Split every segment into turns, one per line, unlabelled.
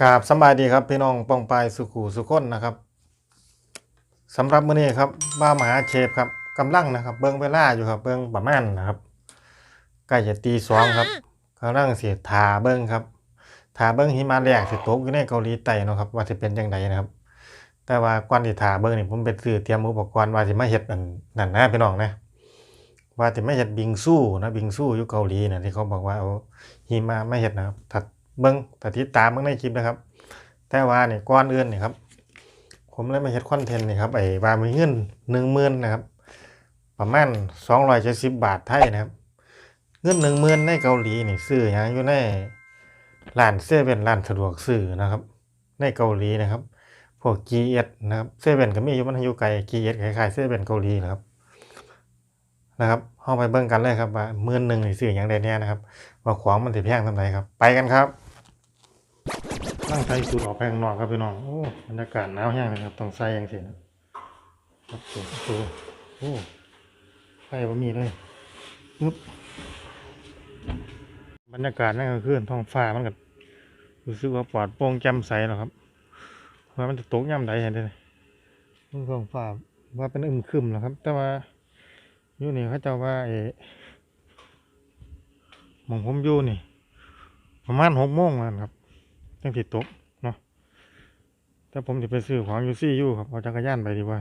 กราบสำบายดีครับพี่น้องปองปายสุขูสุขคนนะครับสำหรับมื้อนี้ครับบ้ามหาเชฟครับกำลังนะครับ เบิ่งเวลาอยู่ครับ เบิ่งประมาณนะครับใกล้จะตีสองครับกำลังสิทาเบิ่งครับทาเบิ่งหิมะแรกสิตกอยู่ในเกาหลีใต้เนาะครับ ว่าสิเป็นจังไดนะครับ แต่ว่าก่อนที่ทาเบิ่งนี่ผมไปซื้อเตรียมอุปกรณ์ว่าสิมาเฮ็ดอันนั่นนะพี่น้องนะว่าสิมาเฮ็ดบิงซูนะบิงซูอยู่เกาหลีน่ะที่เขาบอกว่าเอาหิมะมาเฮ็ดนะครับถ้า เบิ่งถ้าติดตามเบิ่งในคลิปนะครับ แต่ว่านี่ก่อนอื่นนี่ครับ ผมเลยมาเฮ็ดคอนเทนต์นี่ครับไอ้ว่ามีเงินหนึ่งหมื่นนะครับ ประมาณสองร้อยเจ็ดสิบบาทไทยนะครับ เงินหนึ่งหมื่นในเกาหลีนี่ซื้อยังอยู่ในร้านเซเว่นร้านสะดวกซื้อนะครับ ในเกาหลีนะครับ พวก GS นะครับเซเว่นก็มีอยู่มันอยู่ไกล GS คล้ายๆเซเว่นเกาหลีนะครับนะครับเข้าไปเบิ่งกันเลยครับว่าหมื่นหนึ่งนี่ซื้อยังได้แน่ยนะครับ ว่าของมันสิแพงท่าไหร่ครับ ไปกันครับ ตั้งใจสูดออกไปข้างนอกครับพี่น้อง โอ้บรรยากาศหนาวแห้งเลยครับต้องใส่ยังเสินะครับโอ้โหโอ้ไฟบ่มีเลยปึ๊บบรรยากาศนั่นก็คือท้องฟ้ามันก็รู้สึกว่าปลอดโปร่งแจ่มใสแล้วครับว่ามันจะตกย่ำใดเห็นได้ท้องฟ้าว่าเป็นอึมครึมแล้วครับ แต่ว่าอยู่นี่เขาจ้าว่าเออมองผมอยู่นี่ ประมาณหกโมงแล้วครับ จังสิตกเนาะแต่ผมจะไปซื้อของยูซี่ยูครับเอาจักรยานไปดีกว่า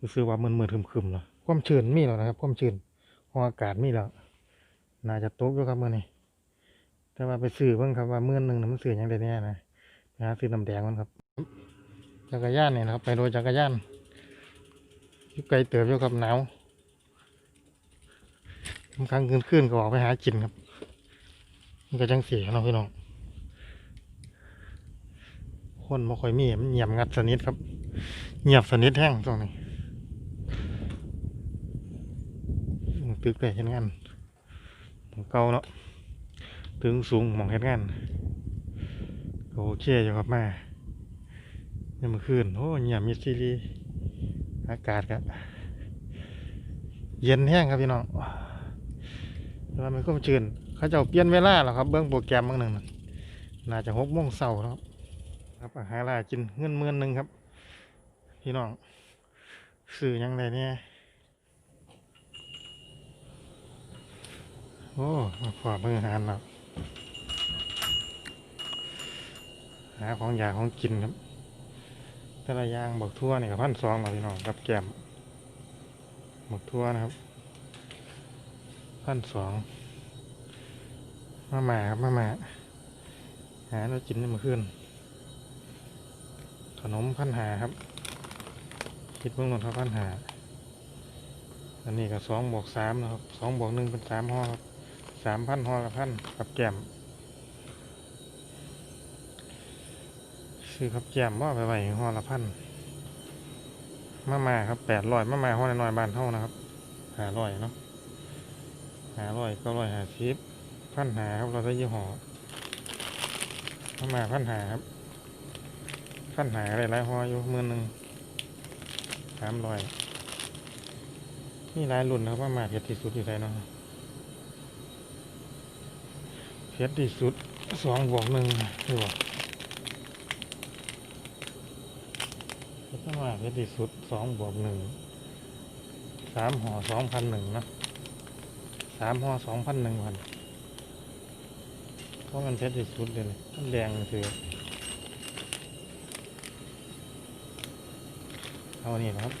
รู้สึกว่ามืดมืดๆครึมๆแล้วความชื้นมีแล้วนะครับ ความชื้นของอากาศมีแล้วน่าจะตกอยู่ครับมื่อนี้แต่ว่าไปซื้อเพิ่งครับว่าเมื่อหนึ่งนะมันซื้อยังได้แน่นะไปหาซื้อน้ำแดงมันครับจักรยานเนี่ยนะครับ ไปโดยจักรยานยู่ไกลเติบอยู่ครับหนาวบางครั้งคืนๆก็ออกไปหากินครับ มันก็จังเสียเนาะพี่น้อง คนบ่ค่อยมีมันเงียบงัดสนิทครับ เงียบสนิทแห้งตรงนี้ตึกได้เห็นงานมองเก่าเนาะถึงสูงมองเห็นงานก็โอเคอยู่ครับแม่ยังมื่อคืนโอ้เงียบมิดซีรีอากาศก็เย็นแห้งครับพี่น้องแต่ว่ามันก็ชื้นเขาจะเปลี่ยนเวลาแล้วครับเบื้องโปรแกรมบางหนึ่งน่าจะหกโมงเช้าแล้วครับ ครับอาหารลากินเงินหมื่นหนึ่งครับ พี่น้องซื้อยังไงเนี่ยโอ้มาขอมือาหารแล้วหาของอยากของกินครับแต่ละอย่างบักทั่วนี่กับพันสองเราพี่น้องกับแกมบักทั่วนะครับพันสองมาหมาครับมาหมาหาเรากินนี่มาขึ้น ขนมพันหาครับ คิดเบื้องต้นครับพันหาอันนี้ก็สองบวกสามนะครับสองบวกหนึ่งเป็นสามห่อครับสามพันห่อละพันกับแกมซื้อครับแกมว่าไปไว้ห่อละพันมามาครับแปดร้อยมามาห่อน้อยบานเท่านะครับหาร้อยเนาะหาร้อยก็ร้อยหาสิบพันหาครับเราได้ยี่ห้อมามาพันหาครับ ขั้นหาอะไรหลายหออยู่มื่นหนึ่งสามร้อยนี่หลายรุ่นนะครับว่ามาเผ็ดที่สุดอยู่ไสเนาะเผ็ดที่สุดสองบวกหนึ่งหรือว่าเผ็ดมาเผ็ดที่สุดสองบวกหนึ่งสามห่อสองพันหนึ่งนะสามห่อสองพันหนึ่งพันเพราะมันเผ็ดที่สุดเลยนี่มันแดงคือ เอานี้นะครับ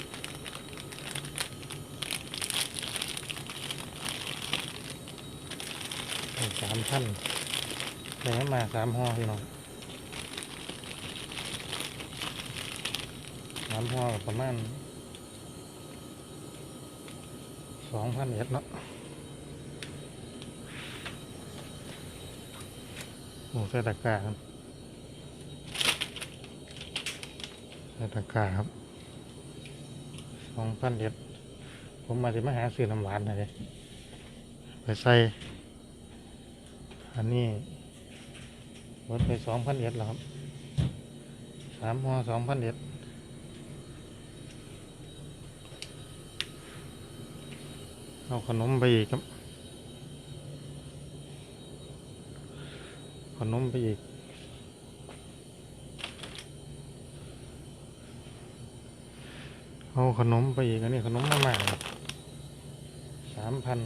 สามพันแต่มาสามห่อพี่น้องสามห่อประมาณสองพันเอ็ดเนาะโอ้ใส่ตะกร้าครับใส่ตะกร้าครับ สองพันเอ็ดผมมาจะมาหาซื้อน้ำหวานเลยไปใส่ อันนี้วัดไปสองพันเอ็ดแล้วครับสามห่อสองพันเอ็ดเอาขนมไปอีกครับ ขนมไปอีก เอาขนมไปอีกอันนี้ขนมมาม่สามพัน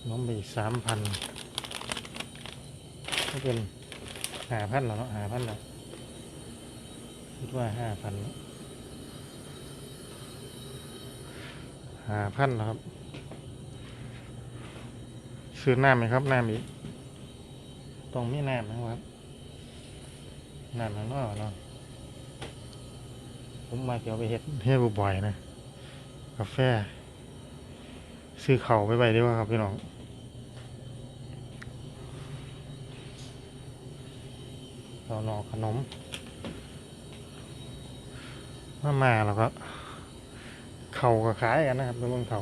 ขนมไปอีกสามพันก็เป็นห้าพันแล้วเนาะห้าพันแล้วคิดว่าห้าพันห้าพันแล้วครับ ซื้อน้ำไหมครับน้ำอีกต้องมีน้ำนะครับ น้ำข้างนอกเนาะผมมาเกี่ยวไปเฮ็ดเฮ็ดบ่อยๆนะ กาแฟ ซื้อเข่าวไปไว้ดีกว่าครับพี่น้องเรานอกขนมมามาแล้วก็ เข่าก็ขายกันนะครับเป็นเมืองเข่า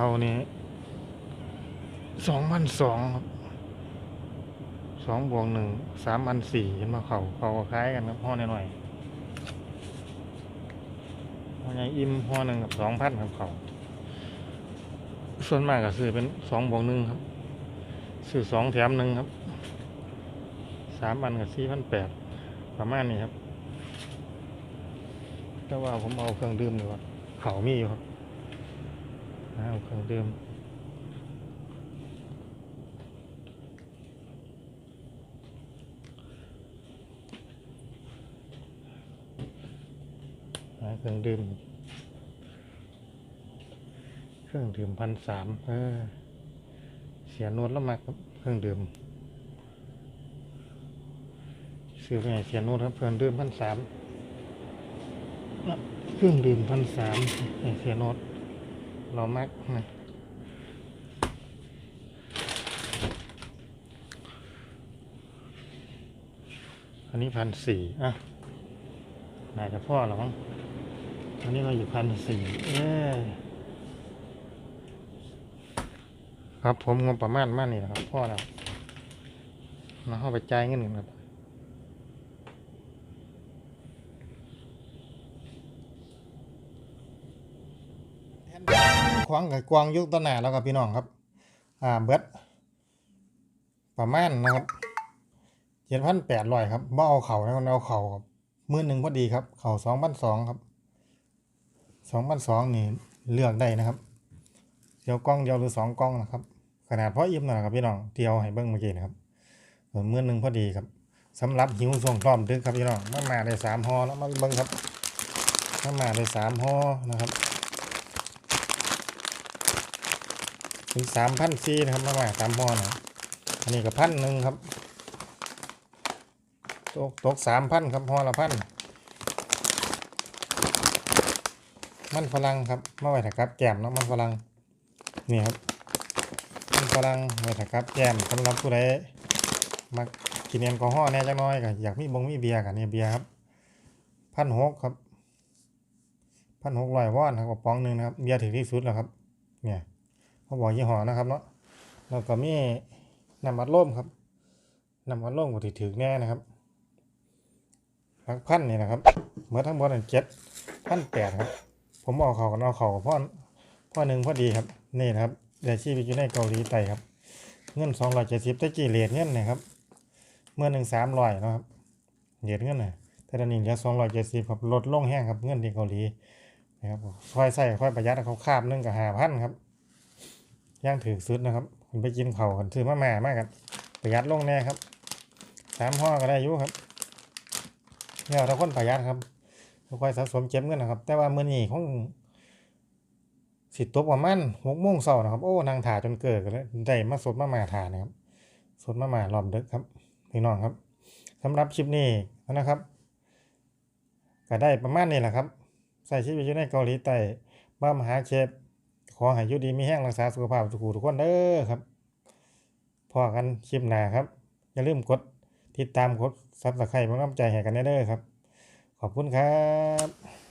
เขานี้สองพันสองครับสองบวกหนึ่งสามพันสี่เห็นมาเขาเขาคล้ายกันครับห่อหน่อยห่อใหญ่อิ่มห่อหนึ่งกับสองพันครับเขาส่วนมากก็ซื้อเป็นสองบวกหนึ่งครับซื้อสองแถมหนึ่งครับสามพันกับสี่พันแปดประมาณนี้ครับแต่ว่าผมเอาเครื่องดื่มดีกว่าเขามีอยู่ครับ อาเครื่องดื่มเครื่องดื่ม เครื่องดื่มพันสามเออ เสียนวดแล้วมาครับเครื่องดื่มซื้อไปให้เสียนวดครับเครื่องดื่มพันสามเครื่องดื่มพันสามเสียนวด เรามักนะอันนี้พันสี่อะน่าจะพ่อหรอมั้งอันนี้เราอยู่พันสี่เอ้ยครับผมงบประมาณมากนี่นะครับพ่อแล้วเราเข้าไปจ่ายเงินกันครับ ขวางกับกวางยุคต้นหนาแล้วครับพี่น้องครับ อ่าเบิดประมาณนะครับเจ็ดพันแปดร้อยครับบ่เอาเข่านะครับเอาเข่าครับมือหนึ่งพอดีครับ เข่าสองพันสองครับสองพันสองนี่เลือกได้นะครับเดียวกล้องเดียวหรือสองกล้องนะครับ ขนาดพออิ่มหน่อยครับพี่น้องเดียวให้เบิ้งเมื่อกี้นะครับส่วนมือหนึ่งพอดีครับสำหรับหิวส่งพร้อมดึกครับพี่น้องมามาได้สามห่อแล้วมาเบิ้งครับมามาได้สามห่อนะครับ ถึงสามพันซีนะครับมาม่าสามห่อนะอันนี้ก็พันหนึ่งครับ ตกตกสามพันครับห่อละพันมันฝรั่งครับมาไว้ถักกับแก้มเนาะมันฝรั่งนี่ครับมันฝรั่งไว้ถักกับแก้มสำหรับผู้ใดมากินแอลกอฮอล์แน่จังน้อยก็อยากมีบงมีเบียร์กันนี่เบียร์ครับพันหกครับพันหกร้อยวอนครับกระป๋องหนึ่งนะครับเบียร์ถึงที่สุดแล้วครับ เนี่ย เขาบอกยี่ห้อนะครับเนาะแล้วก็มีน้ำอัดลมครับน้ำอัดลมก็ถือถือแน่นะครับหลักพันนี่นะครับเมื่อทั้งหมดเจ็ดพันแปดครับ ผมเอาเขากันเอาเขากับพ่อพ่อหนึ่งพอดีครับนี่นะครับเดชีวิตอยู่ในเกาหลีใต้ครับ เงินสองร้อยเจ็ดสิบตะกี้เหรียญเงินนะครับ เมื่อหนึ่งสามร้อยนะครับเหรียญเงินนะแต่ตอนนี้เหลือสองร้อยเจ็ดสิบครับลดลงแห้งครับเงินที่เกาหลีนะครับค่อยใส่ค่อยประหยัดเขาคาบนึงกับหาพันครับ ย่างถือสุดนะครับผมไปกินเผาวกันซื้อมาแม่มากกันประหยัดลงแน่ครับสามห่อก็ได้ยู่ครับเนี่ยถ้าคนประหยัดครับค่อยสะสมเก็บเงินนะครับ แต่ว่ามื้อนี้คงสิตกประมาณหกโมงเช้านะครับ โอ้นางถ่าจนเกิดกันเลยได้มาสดมามาถ่านะครับสดมามาหลอมดึกครับพี่น้องครับสำหรับคลิปนี้นะครับก็ได้ประมาณนี้แหละครับ ใส่ชีวิตอยู่ในเกาหลีใต้บ้ามหาเชฟ ขอให้ยุดีมีแห้งรักษาสุขภาพทุกทุกคนเด้อครับพอกันคลิปหน้าครับ อย่าลืมกดติดตามกดซับสไครต์เป็นกำใจให้กันเด้อครับ ขอบคุณครับ